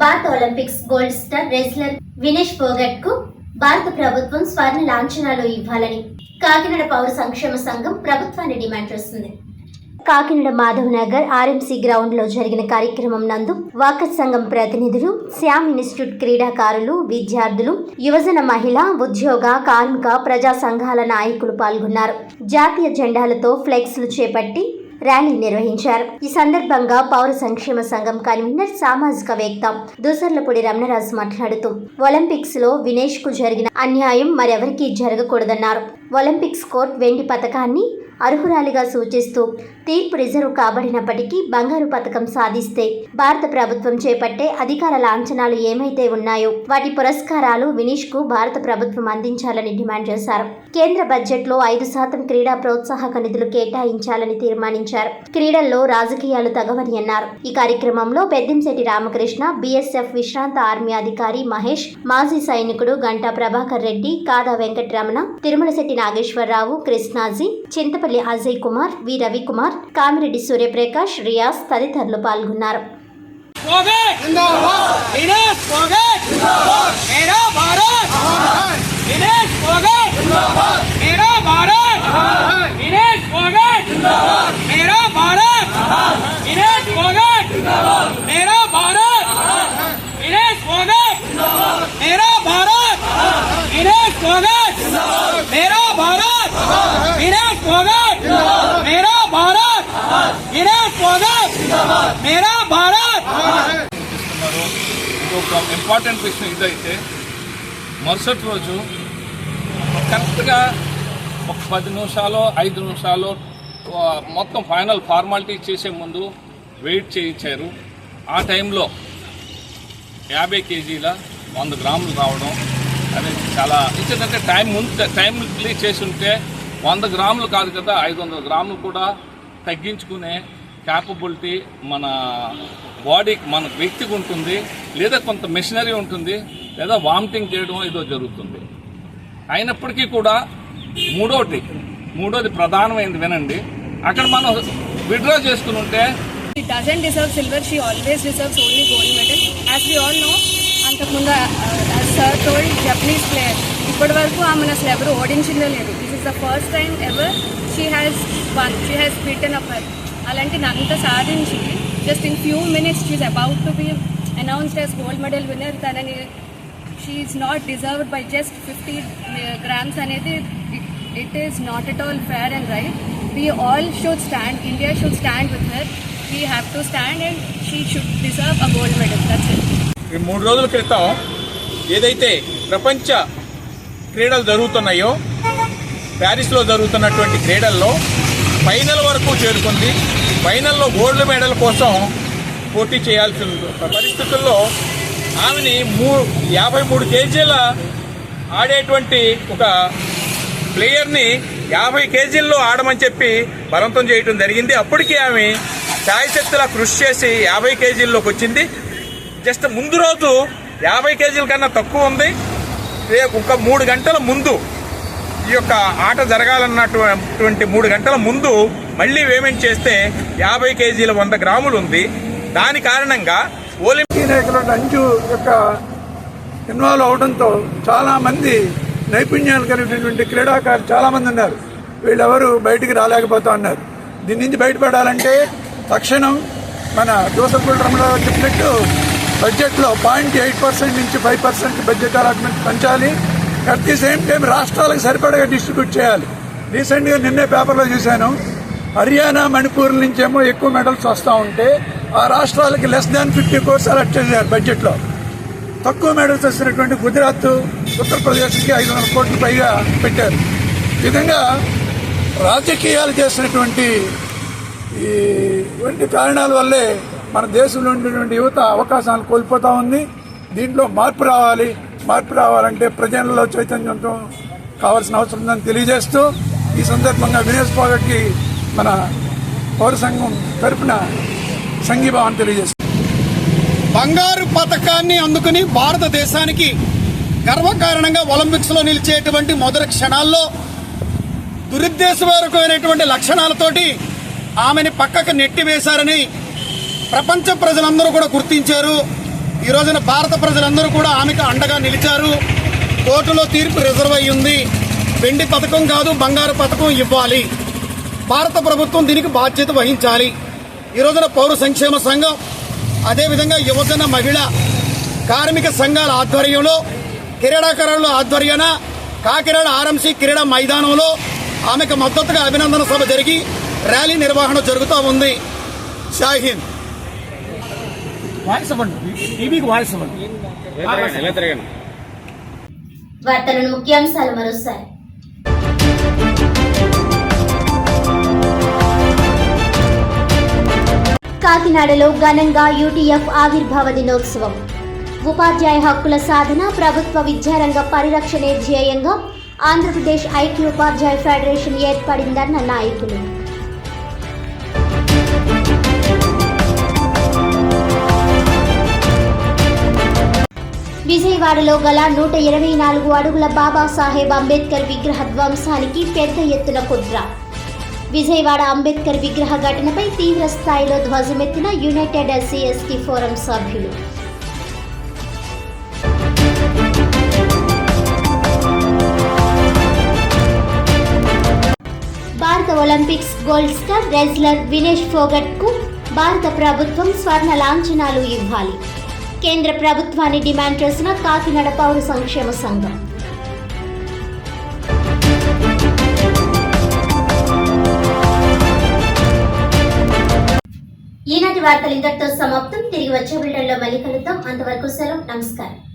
భారత Olympics gold star wrestler Vinesh ఫోగట్కు భారత ప్రభుత్వం స్వర్ణ లాంఛనాలు ఇవ్వాలని. కాకినాడ పౌర సంక్షేమ సంఘం ప్రభుత్వాన్ని డిమాండ్ చేస్తుంది. కాకినాడ మాధవ్ నగర్ ఆర్ఎంసీ గ్రౌండ్లో జరిగిన కార్యక్రమం నందు వాకర్ సంఘం ప్రతినిధులు శ్యామ్ ఇన్స్టిట్యూట్ క్రీడాకారులు విద్యార్థులు యువజన మహిళ ఉద్యోగ కార్మిక ప్రజా సంఘాల నాయకులు పాల్గొన్నారు. జాతీయ జెండాలతో ఫ్లెక్స్లు చేపట్టి ర్యాలీ నిర్వహించారు. ఈ సందర్భంగా పౌర సంక్షేమ సంఘం కన్వీనర్ సామాజికవేత్త దూసర్లపూడి రమణరాజు మాట్లాడుతూ ఒలింపిక్స్లో వినేష్కు జరిగిన అన్యాయం మరెవరికీ జరగకూడదన్నారు. ఒలింపిక్స్ కోర్ట్ వెండి పథకాన్ని అర్హురాలిగా సూచిస్తూ తీర్పు రిజర్వ్ కాబడినప్పటికీ బంగారు పథకం సాధిస్తే భారత ప్రభుత్వం చేపట్టే అధికార లాంఛనాలు ఏమైతే ఉన్నాయో వాటి పురస్కారాలు వినీష్కు భారత ప్రభుత్వం అందించాలని డిమాండ్ చేశారు. కేంద్ర బడ్జెట్లో ఐదు శాతం క్రీడా ప్రోత్సాహక నిధులు కేటాయించాలని తీర్మానించారు. క్రీడల్లో రాజకీయాలు తగవని అన్నారు. ఈ కార్యక్రమంలో పెద్దంశెట్టి రామకృష్ణ బీఎస్ఎఫ్ విశ్రాంత ఆర్మీ అధికారి మహేష్ మాజీ సైనికుడు గంటా ప్రభాకర్ రెడ్డి కాదా వెంకటరమణ తిరుమలశెట్టి నాగేశ్వరరావు కృష్ణాజీ చింతపల్లి అజయ్ కుమార్ వి. రవికుమార్ కామిరెడ్డి సూర్యప్రకాష్ రియాజ్ తదితరులు పాల్గొన్నారు. ఇంపార్టెంట్ క్వశ్చన్ ఇదైతే. మరుసటి రోజు కరెక్ట్గా ఒక పది నిమిషాలు ఐదు నిమిషాలు మొత్తం ఫైనల్ ఫార్మాలిటీ చేసే ముందు వెయిట్ చేయించారు. ఆ టైంలో యాభై కేజీల వంద గ్రాములు రావడం అనేది చాలా ఎందుకంటే టైం ముందు టైం చేసి ఉంటే వంద గ్రాములు కాదు కదా ఐదు వందల గ్రాములు కూడా తగ్గించుకునే క్యాపబిలిటీ మన బాడీకి మన వ్యక్తికి ఉంటుంది లేదా కొంత మెషినరీ ఉంటుంది లేదా వామిటింగ్ చేయడం ఏదో జరుగుతుంది. అయినప్పటికీ కూడా మూడోటి మూడోది ప్రధానమైంది వినండి. అక్కడ మనం విడ్రా చేసుకుని ఉంటే She doesn't deserve silver, she always deserves only gold medal. As we all అంతకుముందు సార్ టోల్డ్ జపనీస్ ప్లేయర్ ఇప్పటి వరకు ఆమెను అసలు ఎవరు ఓడించిందో లేదు. This is the first time ever she has won she has beaten up అలాంటిది అంత సాధించి just in few minutes she about to be announced as gold medal winner తనని she's not deserved by just fifty grams అనేది it is not at all fair and right we all should stand India should stand with her we have to stand and she should deserve a gold medal that's it ఈ మూడు రోజుల క్రితం ఏదైతే ప్రపంచ క్రీడలు జరుగుతున్నాయో ప్యారిస్లో జరుగుతున్నటువంటి క్రీడల్లో ఫైనల్ వరకు చేరుకుంది. ఫైనల్లో గోల్డ్ మెడల్ కోసం పోటీ చేయాల్సిన పరిస్థితుల్లో ఆమెని మూ యాభై మూడు కేజీల ఆడేటువంటి ఒక ప్లేయర్ని యాభై కేజీల్లో ఆడమని చెప్పి బలవంతం చేయటం జరిగింది. అప్పటికి ఆమె శాయశక్తులా కృషి చేసి యాభై కేజీల్లోకి వచ్చింది. జస్ట్ ముందు రోజు యాభై కేజీల కన్నా తక్కువ ఉంది. రేపు ఒక మూడు గంటల ముందు ఈ యొక్క ఆట జరగాలన్నటువంటి మూడు గంటల ముందు మళ్ళీ పేమెంట్ చేస్తే యాభై కేజీల వంద గ్రాములు ఉంది. దాని కారణంగా ఒలింపిక్ నాయకులు అంచు యొక్క ఇన్వాల్వ్ అవడంతో చాలా మంది నైపుణ్యాలు కలిగినటువంటి క్రీడాకారులు చాలా మంది ఉన్నారు. వీళ్ళెవరు బయటికి రాలేకపోతా ఉన్నారు దీని నుంచి బయటపడాలంటే తక్షణం మన దోసపూడి చెప్పినట్టు బడ్జెట్లో పాయింట్ ఎయిట్ పర్సెంట్ నుంచి ఫైవ్ పర్సెంట్ బడ్జెట్ అలాట్మెంట్ పెంచాలి. అట్ ది సేమ్ టైం రాష్ట్రాలకు సరిపడగా డిస్ట్రిబ్యూట్ చేయాలి. రీసెంట్గా నిన్నే పేపర్లో చూశాను. హర్యానా మణిపూర్ నుంచేమో ఎక్కువ మెడల్స్ వస్తూ ఉంటే ఆ రాష్ట్రాలకి less than fifty crores allot చేశారు బడ్జెట్లో తక్కువ మెడల్స్ వచ్చినటువంటి గుజరాత్ ఉత్తరప్రదేశ్కి ఐదు వందల కోట్లు పైగా పెట్టారు. ఈ విధంగా రాజకీయాలు చేసినటువంటి ఈ వంటి కారణాల వల్లే మన దేశంలో ఉండేటువంటి యువత అవకాశాలు కోల్పోతూ ఉంది. దీంట్లో మార్పు రావాలి. మార్పు రావాలంటే ప్రజల్లో చైతన్యంతో కావాల్సిన అవసరం ఉందని తెలియజేస్తూ ఈ సందర్భంగా వినేష్ పోగట్కి మన పౌర సంఘం తరఫున సంఘీభావం తెలియజేస్తుంది. బంగారు పథకాన్ని అందుకుని భారతదేశానికి గర్వకారణంగా ఒలింపిక్స్లో నిలిచేటువంటి మొదటి క్షణాల్లో దురుద్దేశపూర్వకమైనటువంటి లక్షణాలతోటి ఆమెని పక్కకు నెట్టివేశారని ప్రపంచ ప్రజలందరూ కూడా గుర్తించారు. ఈ రోజున భారత ప్రజలందరూ కూడా ఆమెకు అండగా నిలిచారు. కోర్టులో తీర్పు రిజర్వ్ అయ్యింది వెండి పథకం కాదు బంగారు పథకం ఇవ్వాలి. భారత ప్రభుత్వం దీనికి బాధ్యత వహించాలి. ఈ రోజున పౌర సంక్షేమ సంఘం అదేవిధంగా యువజన మహిళ కార్మిక సంఘాల ఆధ్వర్యంలో క్రీడాకారుల ఆధ్వర్యాన కాకినాడ ఆర్ఎంసీ క్రీడా మైదానంలో ఆమెకు మద్దతుగా అభినందన సభ జరిగి ర్యాలీ నిర్వహణ జరుగుతూ ఉంది. షాహీన్ వాయిస్ ఇవ్వండి టీవీకి వాయిస్ ఇవ్వండి వార్తలను ముఖ్యాంశాలు మరోసారి. కాకినాడలో ఘనంగా యూటీఎఫ్ ఆవిర్భావ దినోత్సవం. ఉపాధ్యాయ హక్కుల సాధన ప్రభుత్వ విద్యారంగ పరిరక్షణే ధ్యేయంగా ఆంధ్రప్రదేశ్ ఐక్య ఉపాధ్యాయ ఫెడరేషన్ ఏర్పడిందన్న నాయకులు. విజయవాడలో గల నూట ఇరవై నాలుగు అడుగుల బాబాసాహెబ్ అంబేద్కర్ విగ్రహ ధ్వంసానికి పెద్ద ఎత్తున కుట్ర. విజయవాడ అంబేద్కర్ విగ్రహ ఘటనపై తీవ్ర స్థాయిలో ధ్వజమెత్తిన యునైటెడ్ ఎస్సీ ఎస్టీ ఫోరం సభ్యులు. భారత Olympics gold star wrestler Vinesh ఫోగట్కు భారత ప్రభుత్వం స్వర్ణ లాంఛనాలు ఇవ్వాలి. కేంద్ర ప్రభుత్వాన్ని డిమాండ్ చేసిన కాకినాడ పౌర సంక్షేమ సంఘం. ఈనాటి వార్తలు ఇంతటితో సమాప్తం. తిరిగి వచ్చే బిల్డర్లో మళ్ళీ కలుద్దాం. అంతవరకు సెలవు. నమస్కారం.